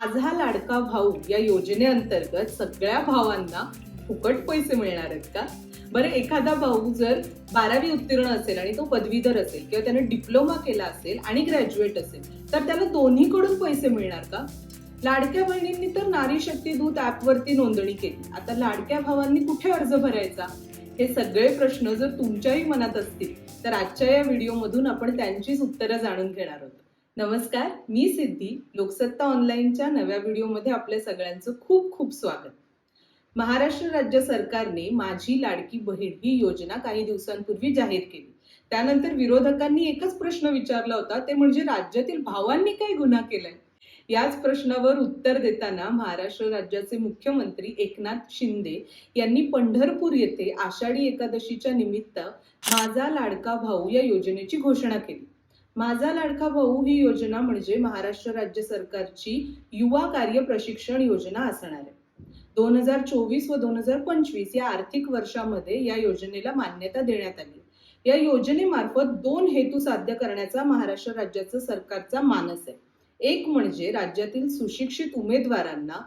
माझा लाडका भाऊ या योजनेअंतर्गत सगळ्या भावांना फुकट पैसे मिळणार आहेत का? बरं एखादा भाऊ जर बारावी उत्तीर्ण असेल आणि तो पदवीधर असेल किंवा त्याने डिप्लोमा केला असेल आणि ग्रॅज्युएट असेल तर त्याला दोन्हीकडून पैसे मिळणार का? लाडक्या बहिणींनी तर नारी शक्ती दूत ॲपवरती नोंदणी केली. आता लाडक्या भावांनी कुठे अर्ज भरायचा? हे सगळे प्रश्न जर तुमच्याही मनात असतील तर आजच्या या व्हिडिओमधून आपण त्यांचीच उत्तरं जाणून घेणार आहोत. नमस्कार मी सिद्धी. लोकसत्ता ऑनलाईनच्या नव्या व्हिडिओमध्ये आपल्या सगळ्यांचं खूप खूप स्वागत. महाराष्ट्र राज्य सरकारने माझी लाडकी बहीण ही योजना काही दिवसांपूर्वी जाहीर केली. त्यानंतर विरोधकांनी एकच प्रश्न विचारला होता ते म्हणजे राज्यातील भावांनी काय गुन्हा केलाय? याच प्रश्नावर उत्तर देताना महाराष्ट्र राज्याचे मुख्यमंत्री एकनाथ शिंदे यांनी पंढरपूर येथे आषाढी एकादशीच्या निमित्त माझा लाडका भाऊ या योजनेची घोषणा केली. माझा लाडका भाऊ ही योजना म्हणजे महाराष्ट्र राज्य सरकारची युवा कार्य प्रशिक्षण योजना असणार आहे. दोन हजार चोवीस व दोन हजार पंचवीस या आर्थिक वर्षामध्ये या योजनेला मान्यता देण्यात आली. या योजनेमार्फत दोन हेतू साध्य करण्याचा महाराष्ट्र राज्याचा सरकारचा मानस आहे. एक म्हणजे राज्यातील सुशिक्षित उमेदवारांना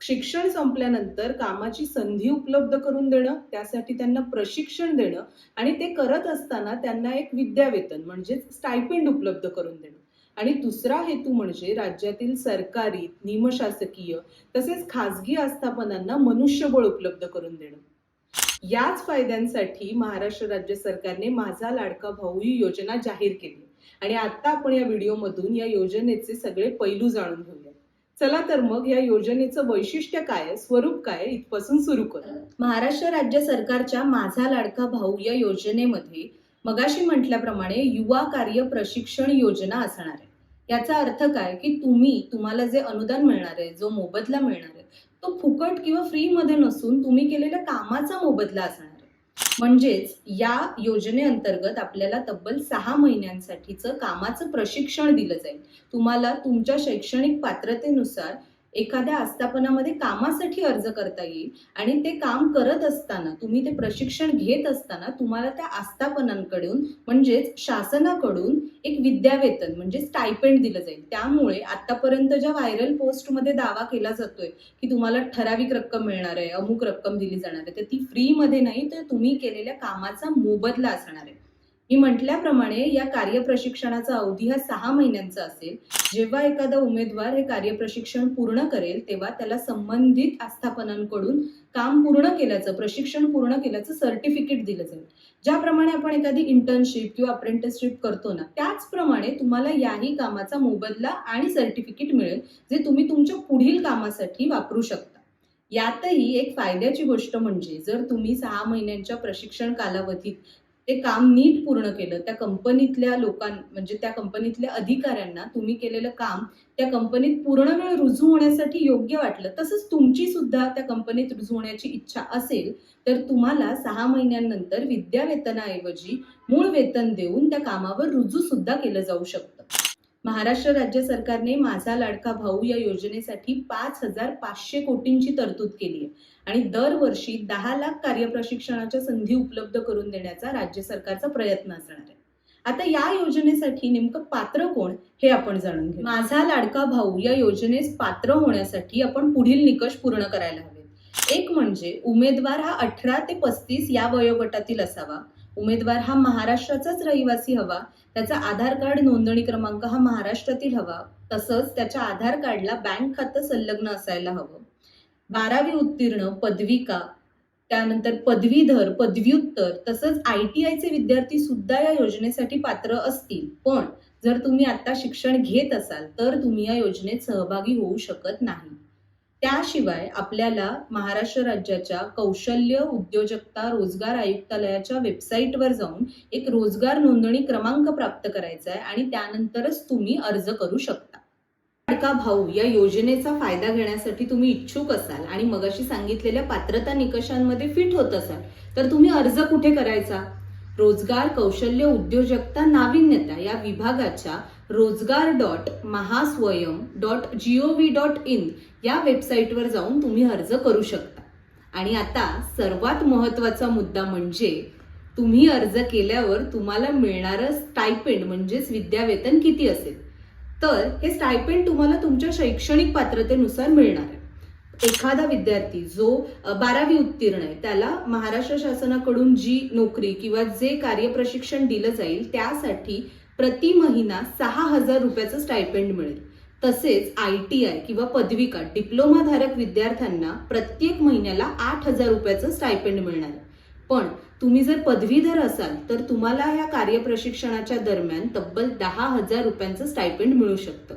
शिक्षण संपल्यानंतर कामाची संधी उपलब्ध करून देणं त्यासाठी त्यांना प्रशिक्षण देणं आणि ते करत असताना त्यांना एक विद्यावेतन म्हणजेच स्टायपेंड उपलब्ध करून देणं. आणि दुसरा हेतू म्हणजे राज्यातील सरकारी निमशासकीय तसेच खाजगी आस्थापनांना मनुष्यबळ उपलब्ध करून देणं. याच फायद्यांसाठी महाराष्ट्र राज्य सरकारने माझा लाडका भाऊ ही योजना जाहीर केली. आणि आता आपण या व्हिडिओमधून या योजनेचे सगळे पैलू जाणून घेऊया. चला तर मग या योजनेचं वैशिष्ट्य काय स्वरूप काय इथपासून सुरू करू. महाराष्ट्र राज्य सरकारच्या माझा लाडका भाऊ या योजनेमध्ये मगाशी म्हटल्याप्रमाणे युवा कार्य प्रशिक्षण योजना असणार आहे. याचा अर्थ काय? की तुम्ही तुम्हाला जे अनुदान मिळणार आहे जो मोबदला मिळणार आहे तो फुकट किंवा फ्री मध्ये नसून तुम्ही केलेल्या कामाचा मोबदला असणार म्हणजेच या योजनेअंतर्गत आपल्याला तब्बल सहा महिन्यांसाठीचं कामाचं प्रशिक्षण दिलं जाईल. तुम्हाला तुमच्या शैक्षणिक पात्रतेनुसार एखाद्या आस्थापनामध्ये कामासाठी अर्ज करता येईल आणि ते काम करत असताना तुम्ही ते प्रशिक्षण घेत असताना तुम्हाला त्या आस्थापनांकडून म्हणजेच शासनाकडून एक विद्यावेतन म्हणजे स्टायपेंड दिलं जाईल. त्यामुळे आतापर्यंत ज्या व्हायरल पोस्टमध्ये दावा केला जातोय की तुम्हाला ठराविक रक्कम मिळणार आहे अमुक रक्कम दिली जाणार आहे तर ती फ्रीमध्ये नाही तर तुम्ही केलेल्या कामाचा मोबदला असणार आहे. मी म्हटल्याप्रमाणे या कार्यप्रशिक्षणाचा अवधी हा सहा महिन्यांचा असेल. जेव्हा एखादा उमेदवार हे कार्यप्रशिक्षण पूर्ण करेल तेव्हा त्याला संबंधित आस्थापनांकडून काम पूर्ण केल्याचं प्रशिक्षण पूर्ण केल्याचं सर्टिफिकेट दिलं जाईल. ज्याप्रमाणे आपण एखादी इंटर्नशिप किंवा अप्रेंटिसशिप करतो ना त्याचप्रमाणे तुम्हाला याही कामाचा मोबदला आणि सर्टिफिकेट मिळेल जे तुम्ही तुमच्या पुढील कामासाठी वापरू शकता. यातही एक फायद्याची गोष्ट म्हणजे जर तुम्ही सहा महिन्यांच्या प्रशिक्षण कालावधीत ते काम नीट पूर्ण केलं त्या कंपनीतल्या लोकां म्हणजे त्या कंपनीतल्या अधिकाऱ्यांना तुम्ही केलेलं काम त्या कंपनीत पूर्ण वेळ रुजू होण्यासाठी योग्य वाटलं. तसंच तुमची सुद्धा त्या कंपनीत रुजू होण्याची इच्छा असेल तर तुम्हाला सहा महिन्यांनंतर विद्यावेतनाऐवजी मूळ वेतन देऊन त्या कामावर रुजू सुद्धा केलं जाऊ शकतं. महाराष्ट्र राज्य सरकारने माझा लाडका भाऊ या योजनेसाठी पाच हजार पाचशे कोटींची तरतूद केली आहे. आणि दरवर्षी दहा लाख कार्यप्रशिक्षणाच्या संधी उपलब्ध करून देण्याचा राज्य सरकारचा प्रयत्न असणार आहे. आता या योजनेसाठी नेमकं पात्र कोण हे आपण जाणून घेऊ. माझा लाडका भाऊ या योजनेस पात्र होण्यासाठी आपण पुढील निकष पूर्ण करायला हवे एक म्हणजे उमेदवार हा अठरा ते पस्तीस या वयोगटातील असावा. उमेदवार हा महाराष्ट्राचाच रहिवासी हवा त्याचा आधार कार्ड नोंदणी क्रमांक हा महाराष्ट्रातील हवा तसंच त्याच्या आधार कार्डला बँक खातं संलग्न असायला हवं. बारावी उत्तीर्ण पदविका त्यानंतर पदवीधर पदव्युत्तर तसंच आय टी आयचे विद्यार्थी सुद्धा या योजनेसाठी पात्र असतील. पण जर तुम्ही आता शिक्षण घेत असाल तर तुम्ही या योजनेत सहभागी होऊ शकत नाही. त्याशिवाय आपल्याला महाराष्ट्र राज्याच्या कौशल्य उद्योजकता रोजगार आयुक्तालयाच्या वेबसाईटवर जाऊन एक रोजगार नोंदणी क्रमांक प्राप्त करायचा आहे आणि त्यानंतरच तुम्ही अर्ज करू शकता. लाडका भाऊ या योजनेचा फायदा घेण्यासाठी तुम्ही इच्छुक असाल आणि मगाशी सांगितलेल्या पात्रता निकषांमध्ये फिट होत असाल तर तुम्ही अर्ज कुठे करायचा? रोजगार कौशल्य उद्योजकता नाविन्यता या विभागाच्या Rojgar dot Mahaswayam dot GOV dot in या वेबसाईटवर जाऊन तुम्ही अर्ज करू शकता. आणि आता सर्वात महत्त्वाचा मुद्दा म्हणजे तुम्ही अर्ज केल्यावर तुम्हाला मिळणारं स्टायपेंड म्हणजेच विद्यावेतन किती असेल? तर हे स्टायपेंड तुम्हाला तुमच्या शैक्षणिक पात्रतेनुसार मिळणार आहे. एखादा विद्यार्थी जो बारावी उत्तीर्ण आहे त्याला महाराष्ट्र शासनाकडून जी नोकरी किंवा जे कार्यप्रशिक्षण दिलं जाईल त्यासाठी प्रति महिना सहा हजार रुपयाचं स्टायपेंड मिळेल. तसेच आय टी आय किंवा पदविका डिप्लोमाधारक विद्यार्थ्यांना प्रत्येक महिन्याला आठ हजार रुपयाचं स्टायपेंड मिळणार पण तुम्ही जर पदवीधर असाल तर तुम्हाला या कार्यप्रशिक्षणाच्या दरम्यान तब्बल दहा हजार रुपयांचं स्टायपेंड मिळू शकतं.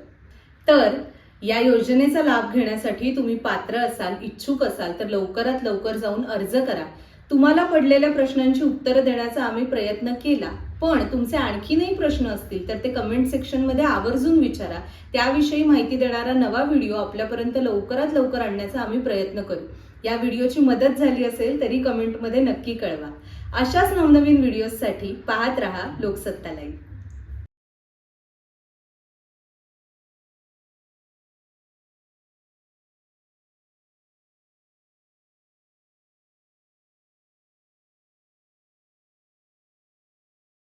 तर या योजनेचा लाभ घेण्यासाठी तुम्ही पात्र असाल इच्छुक असाल तर लवकरात लवकर जाऊन अर्ज करा. तुम्हाला पडलेल्या प्रश्नांची उत्तरं देण्याचा आम्ही प्रयत्न केला पण तुमचे आणखीनही प्रश्न असतील तर ते कमेंट सेक्शनमध्ये आवर्जून विचारा. त्याविषयी माहिती देणारा नवा व्हिडिओ आपल्यापर्यंत लवकरात लवकर आणण्याचा आम्ही प्रयत्न करू. या व्हिडिओची मदत झाली असेल तरी कमेंटमध्ये नक्की कळवा. अशाच नवनवीन व्हिडिओजसाठी पाहत रहा लोकसत्ता लाईव्ह